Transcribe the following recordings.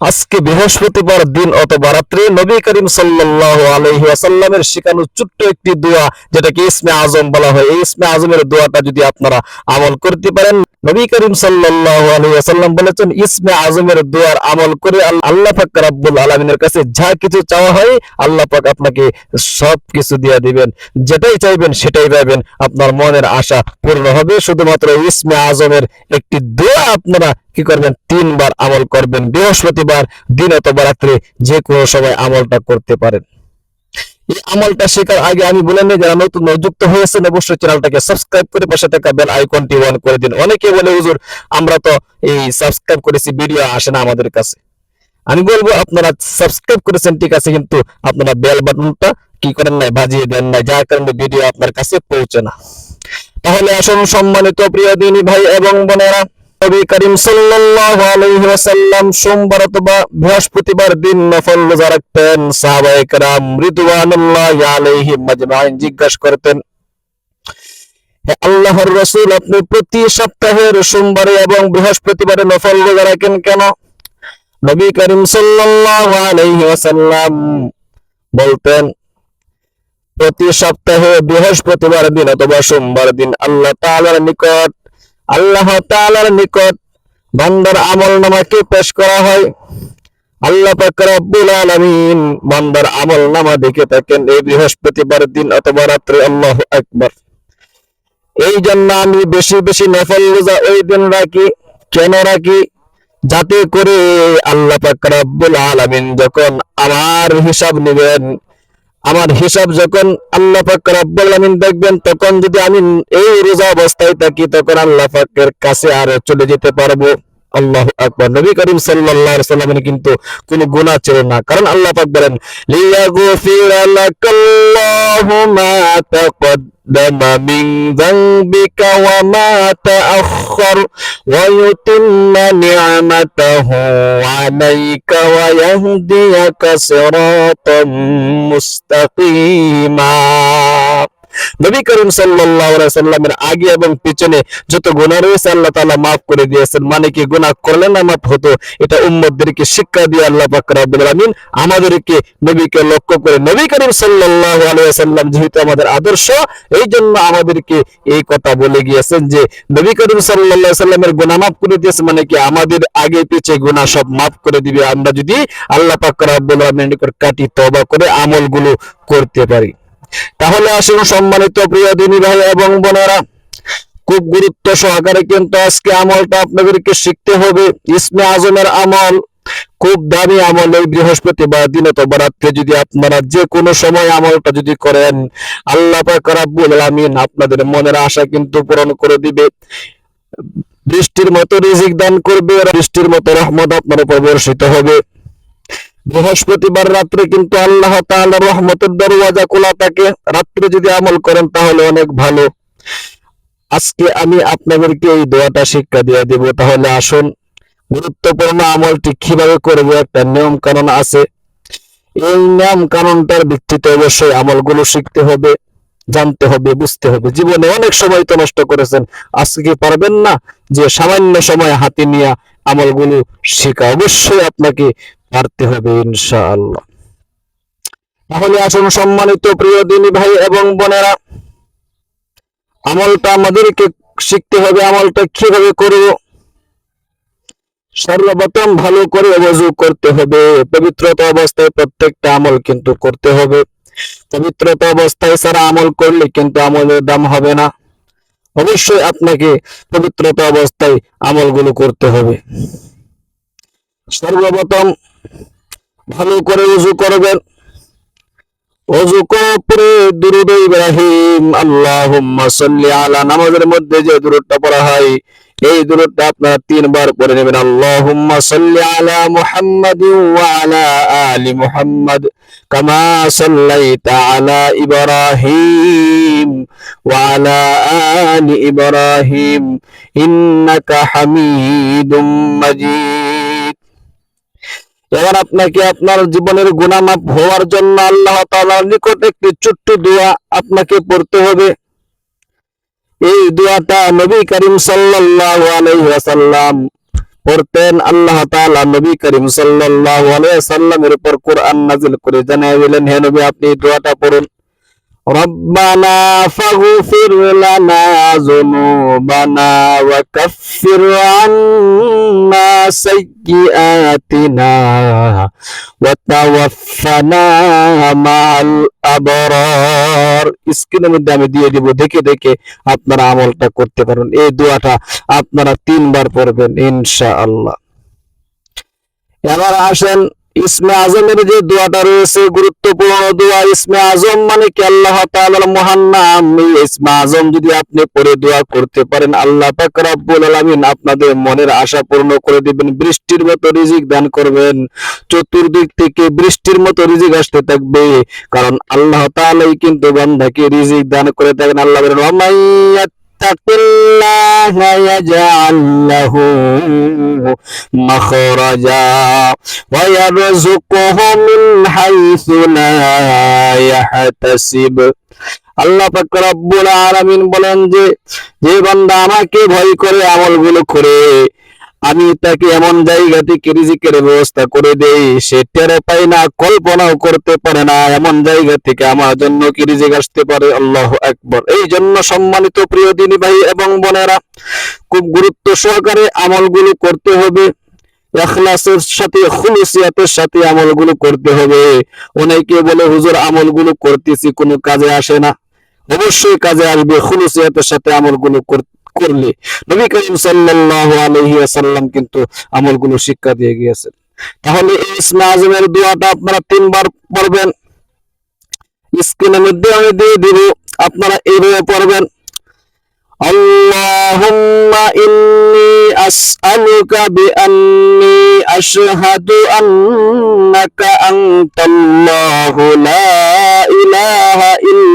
আজকে বৃহস্পতিবার দিন অথবা রাত্রে নবী করিম সাল্লাল্লাহু আলাইহি ওয়াসাল্লামের শেখানো ছোট্ট একটি দোয়া, যেটাকে ইসমে আজম বলা হয়। এই ইসমে আজমের দোয়াটা যদি আপনারা আমল করতে পারেন, নবী করিম আলাইহি ওয়াসাল্লাম বলেছেন, ইসমে আজমের দোয়ার আমল করে আল্লাহ পাক রব্বুল আলামিনের কাছে যা কিছু চাওয়া হয়, আল্লাহ পাক আপনাকে সব কিছু দিয়ে দিবেন। যেটাই চাইবেন, সেটাই পাবেন। আপনার মনের আশা পূর্ণ হবে। শুধুমাত্র ইসমে আজমের একটি দোয়া আপনারা কি করবেন? তিনবার আমল করবেন। বৃহস্পতিবার, দিন অথবা রাত্রে যে কোনো সময় আমলটা করতে পারেন। এই আমলটা শেখার আগে আমি বলে নিই, যারা নতুন যুক্ত হয়েছেন অবশ্যই চ্যানেলটাকে সাবস্ক্রাইব করে পাশে থাকা বেল আইকনটি অন করে দিন। অনেকে বলে, হুজুর, আমরা তো এই সাবস্ক্রাইব করেছি, ভিডিও আসে না আমাদের কাছে। আমি বলব, আপনারা সাবস্ক্রাইব করেছেন, ঠিক আছে, কিন্তু আপনারা বেল বাটনটা কি করেন নাই, বাজিয়ে দেন না যার কারণে ভিডিও আপনার কাছে পৌঁছে না। তাহলে আসুন সম্মানিত প্রিয় দিনী ভাই এবং বোনেরা নবী করিম সাল্লাল্লাহু আলাইহি ওয়াসাল্লাম সোমবার অথবা বৃহস্পতিবার দিন নফল রোজা রাখতেন, সাহাবায়ে কেরাম রিদওয়ানুল্লাহি আলাইহিম আজমাইন জিজ্ঞাসা করতেন, হে আল্লাহর রাসূল, আপনি প্রতি সপ্তাহের সোমবারে এবং বৃহস্পতিবারে নফল রোজা রাখেন কেন? নবী করিম সাল্লাল্লাহু আলাইহি ওয়াসাল্লাম বলতেন, প্রতি সপ্তাহে বৃহস্পতিবার দিন অথবা সোমবার দিন আল্লাহ তাআলার নিকট আল্লাহ তালার নিকট বান্দার আমল নামাকে পেশ করা হয়। আল্লাহ রব্বুল আলামিন বান্দার আমল নামা দেখে থাকেন, এই বৃহস্পতিবার দিন অথবা রাত্রে আল্লাহু আকবার। এই জন্য আমি বেশি বেশি নফল রোজা ওই দিন রাখি, কেন রাখি? যাতে করে আল্লাহ পাক রব্বুল আলামিন যখন আমার হিসাব নেবেন আমার হিসাব যখন আল্লাহ পাক রব্বুল আমিন দেখবেন, তখন যদি আমি এই রোজা অবস্থায় থাকি, তখন আল্লাহ পাকের কাছে আর চলে যেতে পারব। আল্লাহু আকবার নবী করিম সাল্লাল্লাহু আলাইহি সাল্লামের কিন্তু কোনো গুনাহ ছিল না কারণ আল্লাহ পাক বলেন লিয়াগফিরা লাকাল্লাহু মা তাকদ্দামা মিন যানবিকা ওয়া মা তাআখখার ওয়া ইউতিম্মা নি'মাতাহু আলাইকা নবী করিম সাল্লামের আগে এবং পিছনে যত গুনাহ রয়েছে, আল্লাহ তাআলা maaf করে দিয়েছেন। মানে কি গুনাহ করলে না মাফ হতো? এটা উম্মতদেরকে শিক্ষা দিয়ে আল্লাহ পাক রব্বুল আলামিন আমাদেরকে নবীকে লক্ষ্য করে নবী করিম সাল্লাল্লাহু আলাইহি সাল্লাম যেহেতু আমাদের আদর্শ এই জন্য আমাদেরকে এই কথা বলে গিয়েছেন যে, নবী করিম আলাইহি সাল্লামের গুনাহ maaf করে দিয়েছে মানে কি আমাদের আগে পিছে গুনাহ সব মাফ করে দিবে। আমরা যদি আল্লাহ পাক রব্বুল আলামিনের নিকট কাটি তওবা করে আমলগুলো করতে পারি। তাহলে আসুন সম্মানিত প্রিয় দিনী ভাই এবং বোনেরা, খুব গুরুত্ব সহকারে কিন্তু আজকে আমলটা আপনাদেরকে শিখতে হবে। ইসমে আজমের আমল খুব দামি আমল এই বৃহস্পতিবার, দিন অথবা রাত্রে যদি আপনারা যে কোনো সময় আমলটা যদি করেন, আল্লাহ আলামিন আপনাদের মনের আশা কিন্তু পূরণ করে দিবে। বৃষ্টির মতো রিজিক দান করবে, বৃষ্টির মতো রহমত আপনার উপর বর্ষিত হবে। বৃহস্পতিবার রাত্রে কিন্তু আল্লাহ তাআলার রহমতের দরওয়াজা খোলা থাকে। রাত্রে যদি আমল করেন তাহলে অনেক ভালো। আজকে আমি আপনাদেরকে এই দোয়াটা শিক্ষা দিয়ে দেব। তাহলে আসুন, গুরুত্বপূর্ণ আমলটি কীভাবে করব একটা নিয়ম কানুন আছে। এই নিয়ম কানুনটার ভিত্তিতে অবশ্যই আমলগুলো শিখতে হবে, জানতে হবে, বুঝতে হবে। জীবনে অনেক সময় তো নষ্ট করেছেন। আজকে কি পারবেন না যে সামান্য সময় হাতে নিয়ে আমলগুলো শেখা? অবশ্যই আপনাকে পারতে হবে ইনশাআল্লাহ। তাহলে আসুন সম্মানিত প্রিয় দিনী ভাই এবং বোনেরা, আমলটা আমাদেরকে শিখতে হবে, আমলটা কীভাবে করব? সর্বপ্রথম ভালো করে ওযু করতে হবে, পবিত্রতা অবস্থায় প্রত্যেকটা আমল কিন্তু করতে হবে। পবিত্রতা অবস্থায় সারা আমল করলে কিন্তু আমলের দাম হবে না। অবশ্যই আপনাকে পবিত্রতা অবস্থায় আমলগুলো করতে হবে। সর্বপ্রথম ভালো করে উজু করবেন। অজু করে দুরুদ ইব্রাহিম সাল্লি আলা, নামাজের মধ্যে যে পড়া হয়, এই আপনারা তিনবার পড়ে নেবেন। আলা আলা আলি কামা ইব্রাহিম আলা ইব্রাহিম, ইন্নাকা হামিদুম এবার আপনাকে আপনার জীবনের গুণামাপ হওয়ার জন্য আল্লাহ নিকট একটি ছোট্ট দোয়া আপনাকে পড়তে হবে। এই দোয়াটা নবী করিম সাল্লাল্লাহু আলাইহি পড়তেন। আল্লাহ তাআলা নবী করিম সাল্লাহ আলাই সাল্লামের উপর কোরআন নাজিল করে জানিয়ে দিলেন, হে নবী, আপনি দোয়াটা পড়ুন। ربنا فاغفر لنا ذنوبنا وكفر عنا سيئاتنا وتوفنا مع الأبرار স্ক্রিনের মধ্যে আমি দিয়ে দিব দেখে দেখে আপনারা আমলটা করতে পারেন এই দোয়াটা আপনারা তিনবার পড়বেন ইনশাআল্লাহ এবার আসেন ইসমে আজমের যে দোয়াটা রয়েছে, গুরুত্বপূর্ণ দোয়া, ইসমে আজম মানে কি? আল্লাহ মহান নাম। ইসমে আজম যদি আপনি পড়ে দোয়া করতে পারেন, আল্লাহ পাক রব্বুল আলামিন আপনাদের মনের আশা পূর্ণ করে দিবেন। বৃষ্টির মতো রিজিক দান করবেন। চতুর্দিক থেকে বৃষ্টির মতো রিজিক আসতে থাকবে। কারণ আল্লাহ তাআলাই কিন্তু বান্দাকে রিজিক দান করে থাকেন। আল্লাহ বলেন ওয়ামাইয়াত্তাকিল্লাহা ইয়াজআল লাহু مخرجا ويرزقه من حيث لا يحتسب আল্লাহ পাক রব্বুল আলামিন বলেন যে যে বান্দা আমাকে ভয় করে আমলগুলো করে আমি তাকে এমন জায়গা থেকে রিজিকের ব্যবস্থা করে দেই, সে টেরো পায় না, কল্পনাও করতে পারে না, এমন জায়গা থেকে আমার জন্য কি রিজিক আসতে পারে, আল্লাহ একবার এই জন্য সম্মানিত প্রিয় দিনী ভাই এবং বোনেরা, খুব গুরুত্ব সহকারে আমলগুলো করতে হবে। এখলাসের সাথে, খুলুসিয়াতের সাথে আমলগুলো করতে হবে। অনেকে বলে, হুজুর, আমলগুলো করতেছি, কোনো কাজে আসে না। অবশ্যই কাজে আসবে, খুলুসিয়াতের সাথে আমলগুলো কর- করলে নবী করিম সাল্লাল্লাহু আলাইহি ওয়াসাল্লাম কিন্তু আমলগুলো শিক্ষা দিয়ে গিয়েছেন তাহলে এই ইসমে আজমের দোয়াটা আপনারা তিনবার পড়বেন স্ক্রিনের মধ্যে আমি দিয়ে দিব আপনারা এইভাবে পড়বেন اللهم إني أسألك بأني أشهد أنك أنت الله لا إله إلا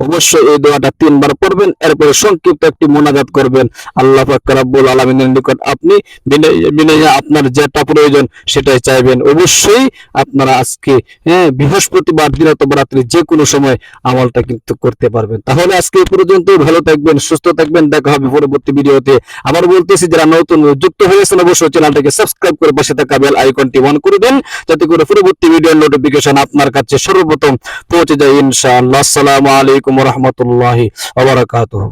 অবশ্যই এই দোয়াটা তিনবার পড়বেন, এরপরে সংক্ষিপ্ত একটি মোনাজাত করবেন। আল্লাহ পাক রব্বুল আলামিনের নিকট আপনি আপনার যেটা প্রয়োজন সেটাই চাইবেন। অবশ্যই আপনারা আজকে হ্যাঁ বৃহস্পতিবার দিন অথবা রাত্রি যে কোনো সময় আমলটা কিন্তু করতে পারবেন। তাহলে আজকে এই পর্যন্ত ভালো থাকবেন, সুস্থ থাকবেন, দেখা হবে পরবর্তী ভিডিওতে। আবার বলতেছি, যারা নতুন যুক্ত হয়েছেন অবশ্যই চ্যানেলটাকে সাবস্ক্রাইব করে পাশে থাকা বেল আইকনটি অন করে দেন, যাতে করে পরবর্তী ভিডিওর নোটিফিকেশন আপনার কাছে সর্বপ্রথম পৌঁছে যায়, ইনশাআল্লাহ। আসসালামু আলাইকুম। রহমতুল্লাহি রহমতুল্লাহ বারাকাতুহু।